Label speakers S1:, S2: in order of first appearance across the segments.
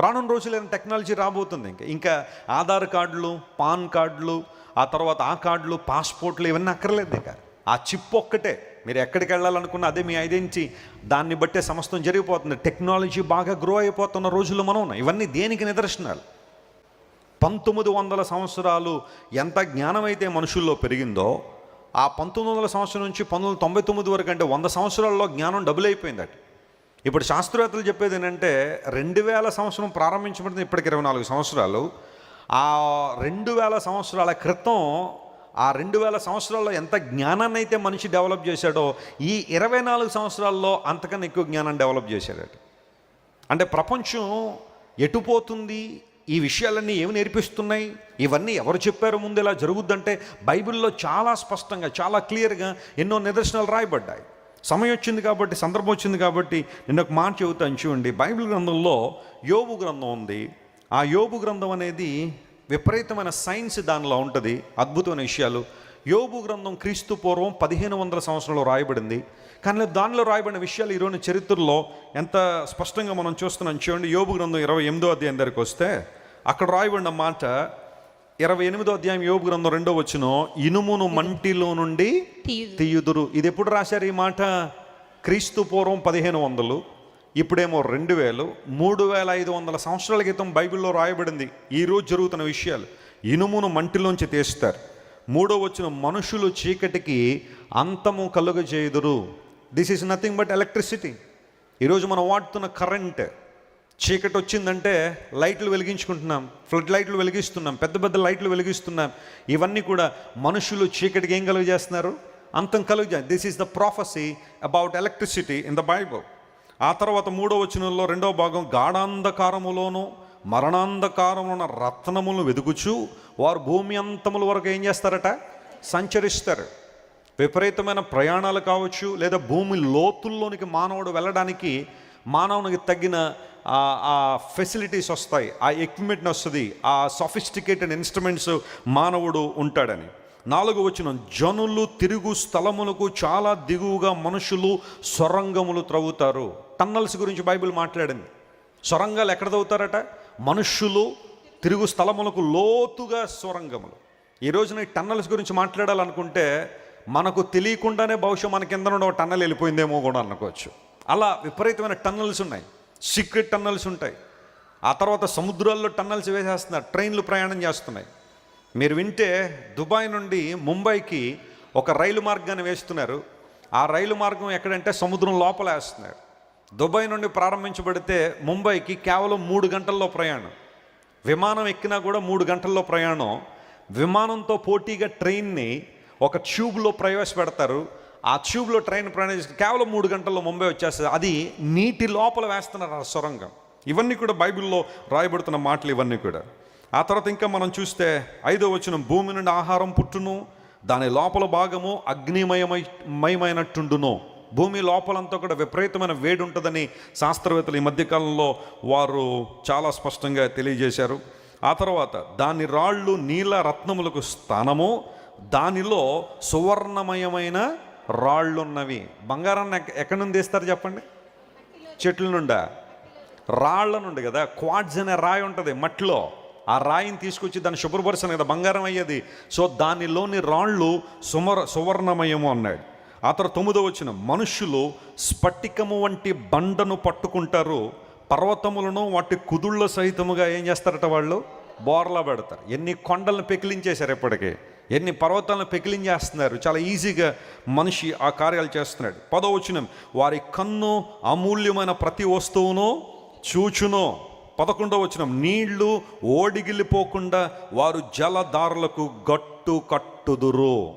S1: రానున్న రోజులైన టెక్నాలజీ రాబోతుంది ఇంకా. ఇంకా ఆధార్ కార్డులు పాన్ కార్డులు ఆ తర్వాత ఆ కార్డులు పాస్పోర్ట్లు ఇవన్నీ అక్కర్లేదు ఇంకా. ఆ చిప్ ఒక్కటే. మీరు ఎక్కడికి వెళ్ళాలనుకున్న అదే మీ ఐడెంటిటీ. దాన్ని బట్టే సమస్తం జరిగిపోతుంది. టెక్నాలజీ బాగా గ్రో అయిపోతున్న రోజుల్లో మనం ఉన్నాం. ఇవన్నీ దేనికి నిదర్శనాలు? పంతొమ్మిది వందల సంవత్సరాలు ఎంత జ్ఞానమైతే మనుషుల్లో పెరిగిందో ఆ పంతొమ్మిది వందల సంవత్సరం నుంచి పంతొమ్మిది వందల తొంభై తొమ్మిది వరకు అంటే వంద సంవత్సరాల్లో జ్ఞానం డబుల్ అయిపోయిందట. ఇప్పుడు శాస్త్రవేత్తలు చెప్పేది ఏంటంటే రెండు వేల సంవత్సరం ప్రారంభించబడింది ఇప్పటికి ఇరవై నాలుగు సంవత్సరాలు. ఆ రెండు వేల సంవత్సరాల క్రితం ఆ రెండు వేల సంవత్సరాల్లో ఎంత జ్ఞానాన్ని అయితే మనిషి డెవలప్ చేశాడో ఈ ఇరవై నాలుగు సంవత్సరాల్లో అంతకన్నా ఎక్కువ జ్ఞానం డెవలప్ చేశాడట. అంటే ప్రపంచం ఎటుపోతుంది ఈ విషయాలన్నీ ఏమి నేర్పిస్తున్నాయి ఇవన్నీ ఎవరు చెప్పారు ముందు ఇలా జరుగుద్దంటే బైబిల్లో చాలా స్పష్టంగా చాలా క్లియర్గా ఎన్నో నిదర్శనాలు రాయబడ్డాయి. సమయం వచ్చింది కాబట్టి సందర్భం వచ్చింది కాబట్టి నేను ఒక మాట చెబుతాను చూడండి. బైబిల్ గ్రంథంలో యోబు గ్రంథం ఉంది. ఆ యోబు గ్రంథం అనేది విపరీతమైన సైన్స్ దానిలో ఉంటుంది. అద్భుతమైన విషయాలు. యోబు గ్రంథం క్రీస్తు పూర్వం పదిహేను వందల సంవత్సరంలో రాయబడింది. కానీ దానిలో రాయబడిన విషయాలు ఈరోజు చరిత్రలో ఎంత స్పష్టంగా మనం చూస్తున్నాం చూడండి. యోబు గ్రంథం ఇరవై ఎనిమిదో అధ్యాయం దగ్గరికి వస్తే అక్కడ రాయబడిన మాట ఇరవై ఎనిమిదో అధ్యాయం యోబు గ్రంథం రెండో వచ్చిన ఇనుమును మంటిలో నుండి
S2: తీయుదు.
S1: తీయుదురు. ఇది ఎప్పుడు రాశారు ఈ మాట? క్రీస్తు పూర్వం పదిహేను వందలు ఇప్పుడేమో రెండు వేలు మూడు వేల ఐదు వందల సంవత్సరాల క్రితం బైబిల్లో రాయబడింది. ఈరోజు జరుగుతున్న విషయాలు. ఇనుమును మంటిలోంచి తీస్తారు. మూడో వచ్చిన మనుషులు చీకటికి అంతము కలుగజేయుదురు. This is nothing but electricity ఈరోజు మనం వాడుతున్న కరెంట్ చీకటి వచ్చిందంటే లైట్లు వెలిగించుకుంటున్నాం ఫ్లడ్ లైట్లు వెలిగిస్తున్నాం పెద్ద పెద్ద లైట్లు వెలిగిస్తున్నాం. ఇవన్నీ కూడా మనుషులు చీకటికి ఏం కలుగజేస్తున్నారు? అంతం కలుగు this is the prophecy about electricity in the Bible ఆ తర్వాత మూడో వచనంలో రెండో భాగం గాఢాంధకారములోను మరణాంధకారములను రత్నములను వెదుకుచు వారు భూమి అంతముల వరకు ఏం చేస్తారట? సంచరిస్తారు. విపరీతమైన ప్రయాణాలు కావచ్చు లేదా భూమి లోతుల్లోనికి మానవుడు వెళ్ళడానికి మానవునికి తగిన ఆ- ఫెసిలిటీస్ వస్తాయి ఆ ఎక్విప్మెంట్ వస్తుంది ఆ సఫిస్టికేటెడ్ ఇన్స్ట్రుమెంట్స్ మానవుడు ఉంటాడని. నాలుగు వచ్చిన జనులు తిరుగు స్థలములకు చాలా దిగువగా మనుషులు సొరంగములు త్రవ్వుతారు. టన్నల్స్ గురించి బైబిల్ మాట్లాడింది. సొరంగాలు ఎక్కడ తవ్వుతారట మనుషులు తిరుగు స్థలములకు లోతుగా సొరంగములు. ఈ రోజున ఈ టన్నల్స్ గురించి మాట్లాడాలనుకుంటే మనకు తెలియకుండానే బహుశా మన కింద నుండి ఒక టన్నల్ వెళ్ళిపోయిందేమో కూడా అనుకోవచ్చు. అలా విపరీతమైన టన్నల్స్ ఉన్నాయి. సీక్రెట్ టన్నల్స్ ఉంటాయి. ఆ తర్వాత సముద్రాల్లో టన్నల్స్ వేసేస్తున్నారు. ట్రైన్లు ప్రయాణం చేస్తున్నాయి. మీరు వింటే దుబాయ్ నుండి ముంబైకి ఒక రైలు మార్గాన్ని వేస్తున్నారు. ఆ రైలు మార్గం ఎక్కడంటే సముద్రం లోపల వేస్తున్నారు. దుబాయ్ నుండి ప్రారంభించబడితే ముంబైకి కేవలం మూడు గంటల్లో ప్రయాణం. విమానం ఎక్కినా కూడా మూడు గంటల్లో ప్రయాణం. విమానంతో పోటీగా ట్రైన్ని ఒక ట్యూబ్లో ప్రవేశపెడతారు. ఆ ట్యూబ్లో ట్రైన్ ప్రయాణం కేవలం మూడు గంటల్లో ముంబై వచ్చేస్తుంది. అది నీటి లోపల వేస్తున్నారు ఆ సొరంగం. ఇవన్నీ కూడా బైబిల్లో రాయబడుతున్న మాటలు ఇవన్నీ కూడా. ఆ తర్వాత ఇంకా మనం చూస్తే ఐదో వచ్చిన భూమి నుండి ఆహారం పుట్టును దాని లోపల భాగము అగ్నిమయమయమైనట్టుండును భూమి లోపలంతా కూడా విపరీతమైన వేడి ఉంటుందని శాస్త్రవేత్తలు ఈ మధ్యకాలంలో వారు చాలా స్పష్టంగా తెలియజేశారు. ఆ తర్వాత దాని రాళ్ళు నీల రత్నములకు స్థానము దానిలో సువర్ణమయమైన రాళ్ళున్నవి. బంగారాన్ని ఎక్క- ఎక్కడి నుండి తీస్తారు చెప్పండి? చెట్ల నుండా? రాళ్ళ నుండి కదా? క్వాడ్స్ అనే రాయి ఉంటుంది మట్టిలో. ఆ రాయిని తీసుకొచ్చి దాన్ని శుభ్రపరచను కదా బంగారం అయ్యేది. సో దానిలోని రాళ్ళు సుమర సువర్ణమయము అన్నాడు. ఆ తర్వాత తొమ్మిదో వచ్చిన మనుషులు స్ఫటికము వంటి బండను పట్టుకుంటారు. పర్వతములను వాటి కుదుళ్ళ సహితముగా ఏం చేస్తారట వాళ్ళు? బోర్లా పెడతారు. ఎన్ని కొండలను పెకిలించేశారు ఇప్పటికే. ఎన్ని పర్వతాలను పెకిలించేస్తున్నారు. చాలా ఈజీగా మనిషి ఆ కార్యాలు చేస్తున్నాడు. పదో వచ్చిన వారి కన్ను అమూల్యమైన ప్రతి వస్తువును చూచునో. పదకొండవ వచ్చిన నీళ్ళు ఓడిగిల్లిపోకుండా వారు జలధారలకు గట్టు కట్టుదురు.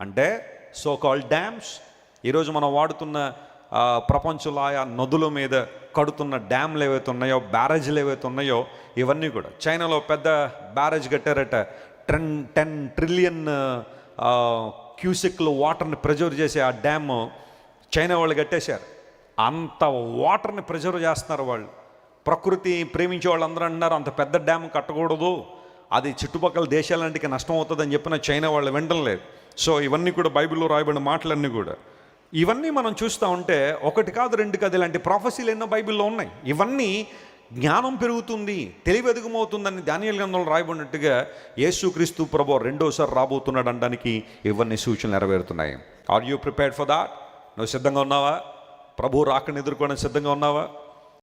S1: అంటే సో కాల్ డ్యామ్స్ ఈరోజు మనం వాడుతున్న ప్రపంచంలో ఆయా నదుల మీద కడుతున్న డ్యామ్లు ఏవైతే ఉన్నాయో బ్యారేజ్లు ఏవైతే ఉన్నాయో ఇవన్నీ కూడా. చైనాలో పెద్ద బ్యారేజ్ కట్టారట టెన్ టెన్ ట్రిలియన్ క్యూసిక్లు వాటర్ని ప్రెజర్ చేసే ఆ డ్యామ్ చైనా వాళ్ళు కట్టేశారు. అంత వాటర్ని ప్రెజర్వ్ చేస్తున్నారు వాళ్ళు. ప్రకృతి ప్రేమించే వాళ్ళందరూ అంటున్నారు అంత పెద్ద డ్యామ్ కట్టకూడదు. అది చుట్టుపక్కల దేశాలంటికి నష్టం అవుతుందని చెప్పిన చైనా వాళ్ళు వినలేదు సో ఇవన్నీ కూడా బైబిల్లో రాయబడిన మాటలన్నీ కూడా. ఇవన్నీ మనం చూస్తూ ఉంటే ఒకటి కాదు రెండు కాదు ఇలాంటి ప్రాఫెసీలు ఎన్నో బైబిల్లో ఉన్నాయి. ఇవన్నీ జ్ఞానం పెరుగుతుంది తెలివి ఎదుగుమవుతుందని ధాన్యాల గ్రంథంలో రాయబడినట్టుగా యేసుక్రీస్తు ప్రభు రెండోసారి రాబోతున్నాడు అనడానికి ఇవన్నీ సూచనలు నెరవేరుతున్నాయి. Are you prepared for that నువ్వు సిద్ధంగా ఉన్నావా? ప్రభు రాకని ఎదుర్కోవడానికి సిద్ధంగా ఉన్నావా?